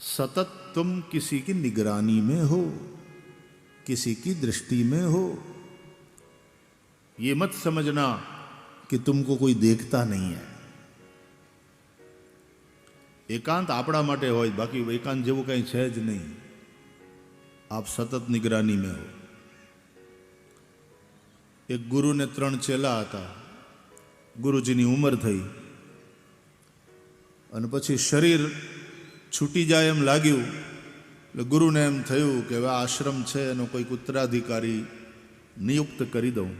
सतत तुम किसी की निगरानी में हो किसी की दृष्टि में हो ये मत समझना कि तुमको कोई देखता नहीं है એકાંત આપણા માટે હોય બાકી એકાંત જેવું કંઈ છે જ નહીં આપ સતત નિગરાની મેં હો એક ગુરુને ત્રણ ચેલા હતા ગુરુજીની ઉંમર થઈ અને પછી શરીર છૂટી જાય એમ લાગ્યું. એટલે ગુરુને એમ થયું કે હવે આશ્રમ છે, એનો કોઈક ઉત્તરાધિકારી નિયુક્ત કરી દઉં.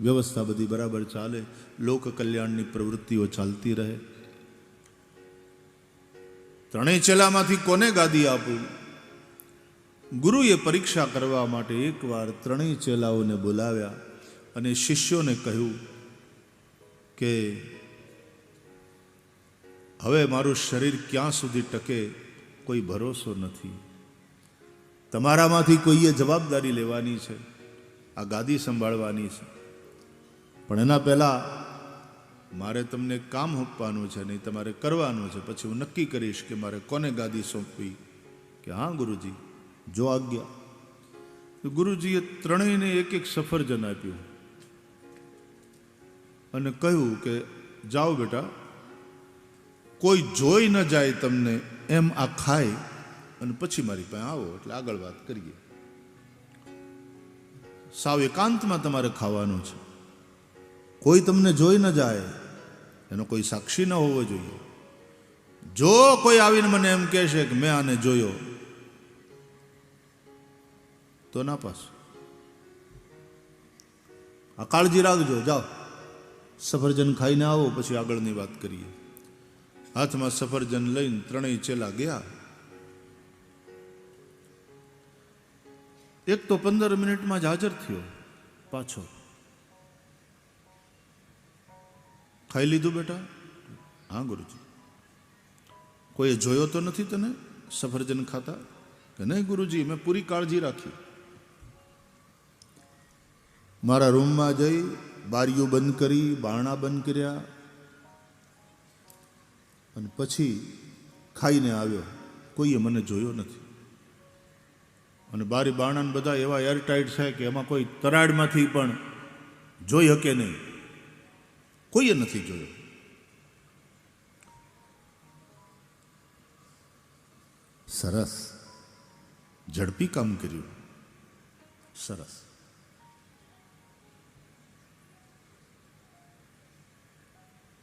વ્યવસ્થા બધી બરાબર ચાલે, લોક કલ્યાણની પ્રવૃત્તિઓ ચાલતી રહે. ત્રણેય ચેલામાંથી કોને ગાદી આપું? ગુરુએ પરીક્ષા કરવા માટે એકવાર ત્રણેય ચેલાઓને બોલાવ્યા અને શિષ્યોને કહ્યું કે હવે મારું શરીર ક્યાં સુધી ટકે કોઈ ભરોસો નથી. તમારામાંથી કોઈએ જવાબદારી લેવાની છે, આ ગાદી સંભાળવાની છે. પણ એના પહેલાં મારે તમને કામ આપવાનું છે નહીં, તમારે કરવાનું છે. પછી હું નક્કી કરીશ કે મારે કોને ગાદી સોંપવી? કે હા, ગુરુજી, જો આજ્ઞા. ગુરુજીએ ત્રણેયને એક એક સફરજન આપ્યું અને કહ્યું કે, જાઓ બેટા કોઈ જોઈ ન જાય તમને, એમ આ ખાય. અને પછી મારી પાસે આવો, એટલે આગળ વાત કરીએ. સાવ એકાંતમાં તમારે ખાવાનું છે. કોઈ તમને જોઈ ન જાય, એનો કોઈ સાક્ષી ન હોવો જોઈએ. જો કોઈ આવીને મને એમ કહેશે કે મેં આને જોયો, તો ના પાસ. આ કાળજી રાખજો, જાઓ. સફરજન ખાઈને આવો, પછી આગળની વાત કરીએ. હાથમાં સફરજન લઈને ત્રણેય ચેલા ગયા. એક તો પંદર મિનિટમાં જ હાજર થયો. પાછો. ખાઈ લીધું બેટા? હા ગુરુજી. કોઈએ જોયો તો નથી તને સફરજન ખાતા? કે નહીં ગુરુજી મેં પૂરી કાળજી રાખી. મારા રૂમમાં જઈ બારીઓ બંધ કરી બારણા બંધ કર્યા અને પછી ખાઈને આવ્યો. કોઈએ મને જોયો નથી. અને બારી બારણાને બધા એવા એરટાઈટ છે કે એમાં કોઈ તરાડમાંથી પણ જોઈ શકે નહીં. કોઈએ નથી જોયો. સરસ. ઝડપી કામ કર્યું. સરસ.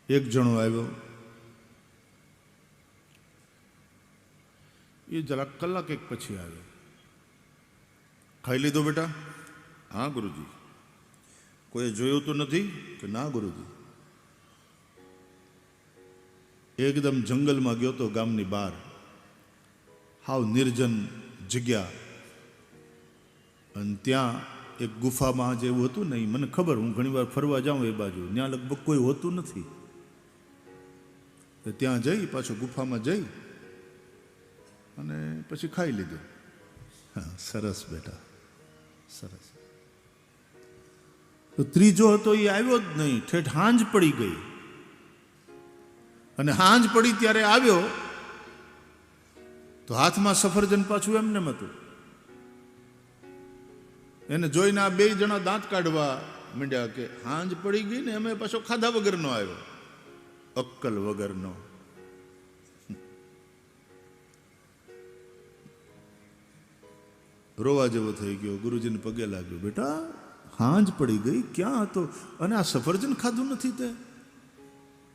એક જણો આવ્યો. એ જરાક કલાક એક પછી આવ્યો ખાઈ લીધો બેટા હા ગુરુજી કોઈ જોયું તો નથી કે ના ગુરુજી એકદમ જંગલમાં ગયો તો ગામની બહાર હાવ નિર્જન જગ્યા અને ત્યાં એક ગુફામાં જેવું હતું ને ઈ મને ખબર હું ઘણીવાર ફરવા જાઉં એ બાજુ ત્યાં લગભગ કોઈ હોતું નથી ત્યાં જઈ પાછું ગુફામાં જઈ અને પછી ખાઈ લીધું. હા, સરસ બેટા, સરસ. તો ત્રીજો હતો એ આવ્યો જ નહીં, ઠેઠ હાંજ પડી ગઈ. અને હાંજ પડી ત્યારે આવ્યો, તો હાથમાં સફરજન પાછું એમને હતું. એને જોઈને આ બે જણા દાંત કાઢવા માંડ્યા કે હાંજ પડી ગઈ ને અમે પાછો ખાધા વગરનો આવ્યો. અક્કલ વગરનો. રોવા જેવો થઈ ગયો, ગુરુજીને પગે લાગ્યો, બેટા, હાંજ પડી ગઈ, ક્યાં હતો? અને આ સફરજન ખાધું નથી તે?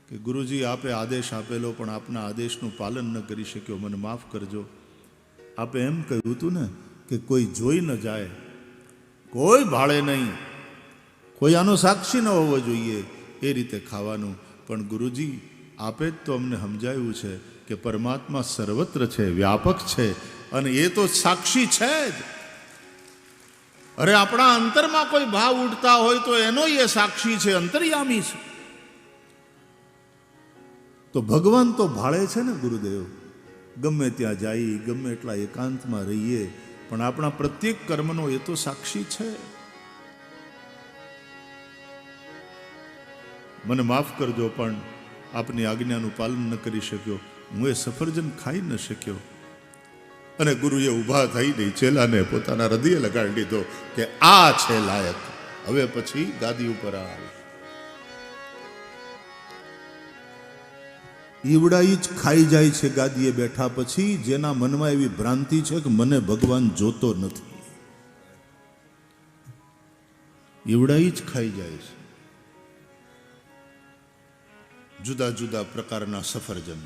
કે ગુરુજી, આપે આદેશ આપેલો, પણ આપના આદેશનું પાલન ન કરી શક્યો. મને માફ કરજો. આપે એમ કહ્યું હતું ને કે કોઈ જોઈ ન જાય, કોઈ ભાળે નહીં, કોઈ આનો સાક્ષી ન હોવો જોઈએ એ રીતે ખાવાનું. પણ ગુરુજી, આપે જ તો અમને સમજાયું છે કે પરમાત્મા સર્વત્ર છે, વ્યાપક છે અને એ તો સાક્ષી છે જ. અરે આપણા અંતરમાં કોઈ ભાવ ઉઠતા હોય તો એનો એ સાક્ષી છે, અંતર્યામી છે. તો ભગવાન તો ભાળે છે ને ગુરુદેવ. ગમે ત્યાં જઈએ ગમે એટલા એકાંતમાં રહીએ, પણ આપણા પ્રત્યેક કર્મનો એ તો સાક્ષી છે. મને માફ કરજો, પણ આપની આજ્ઞાનું પાલન ન કરી શક્યો. હું એ સફરજન ખાઈ ન શક્યો. અને ગુરુએ ઊભા થઈને ચેલાને પોતાના હૃદય લગાડી દીધો કે આ છે લાયક. હવે પછી ગાદી ઉપર આવે. ઈવડાઈ જ ખાઈ જાય છે ગાદીએ બેઠા પછી, જેના મનમાં એવી ભ્રાંતિ છે કે મને ભગવાન જોતો નથી. ઈવડાઈ જ ખાઈ જાય છે. જુદા જુદા પ્રકારના સફરજન.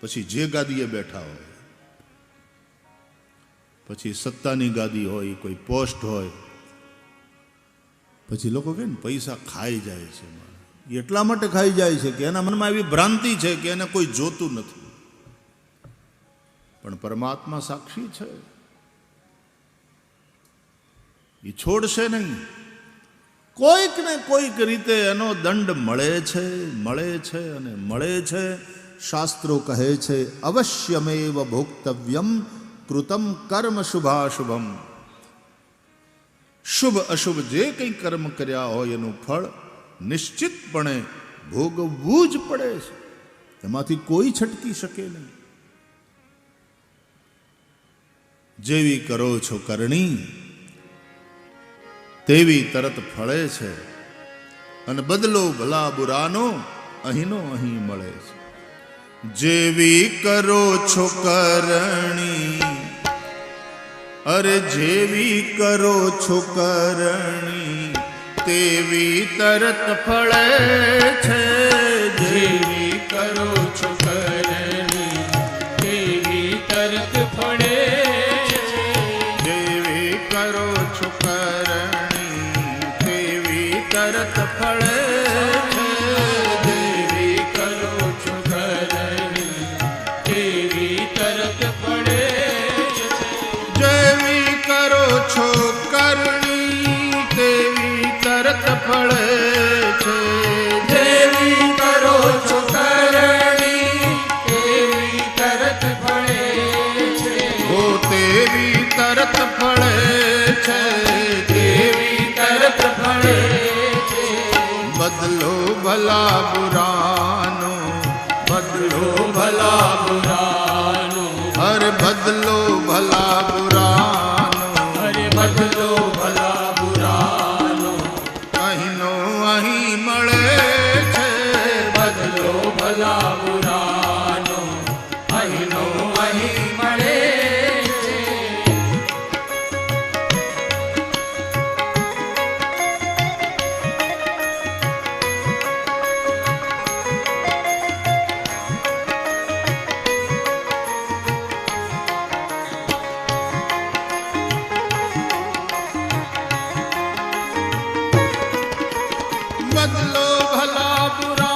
પછી જે ગાદીએ બેઠા હોય પછી સત્તાની ગાદી હોય, કોઈ પોસ્ટ હોય, પછી લોકો કહે ને, પૈસા ખાઈ જાય છે એટલા માટે ખાઈ જાય છે કે એના મનમાં એવી ભ્રાંતિ છે કે એને કોઈ જોતું નથી. પણ પરમાત્મા સાક્ષી છે. એ છોડશે નહીં. કોઈક ને કોઈક રીતે એનો દંડ મળે છે મળે છે અને મળે છે. શાસ્ત્રો કહે છે, અવશ્યમેવ ભોક્તવ્યમ કૃતમ કર્મ શુભાશુભમ. શુભ અશુભ જે કંઈ કર્મ કર્યા હોય એનું ફળ નિશ્ચિતપણે ભોગવવું જ પડે છે. એમાંથી કોઈ છટકી શકે નહીં. જેવી કરો છો કરણી, તેવી તરત ફળે છે અને બદલો ભલા બુરાનો અહીંનો અહીં મળે છે. જેવી કરો છો કરણી, અરે જેવી કરો છો કરણી, તેવી તરત ફળે છે જેવી કરો છો કરણી, તેવી તરત ફળે છે. જેવી કરો છો કરણી, તેવી તરત ફળે બદલો ભલા બુરાનો બદલો ભલા બુરાનો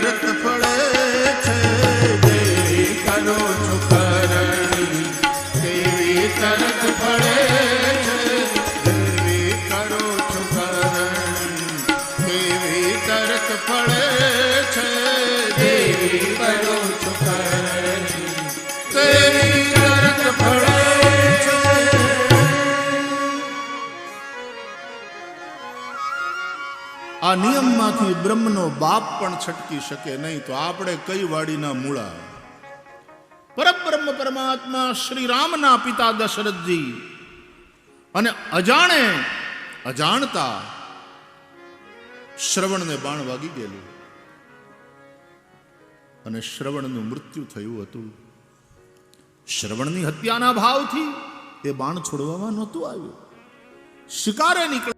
તેવી તરત ફળે આ નિયમમાંથી બ્રહ્મનો બાપ પણ છટકી શકે નહીં તો આપણે કઈ વાડીના મૂળા? પરબ્રહ્મ પરમાત્મા શ્રી રામના પિતા દશરથજી. અને અજાણે, અજાણતા શ્રવણને બાણ વાગી ગયેલું. અને શ્રવણનું મૃત્યુ થયું હતું. શ્રવણની હત્યાના ભાવથી એ બાણ છોડવામાં નહોતું આવ્યું. શિકારે નીકળે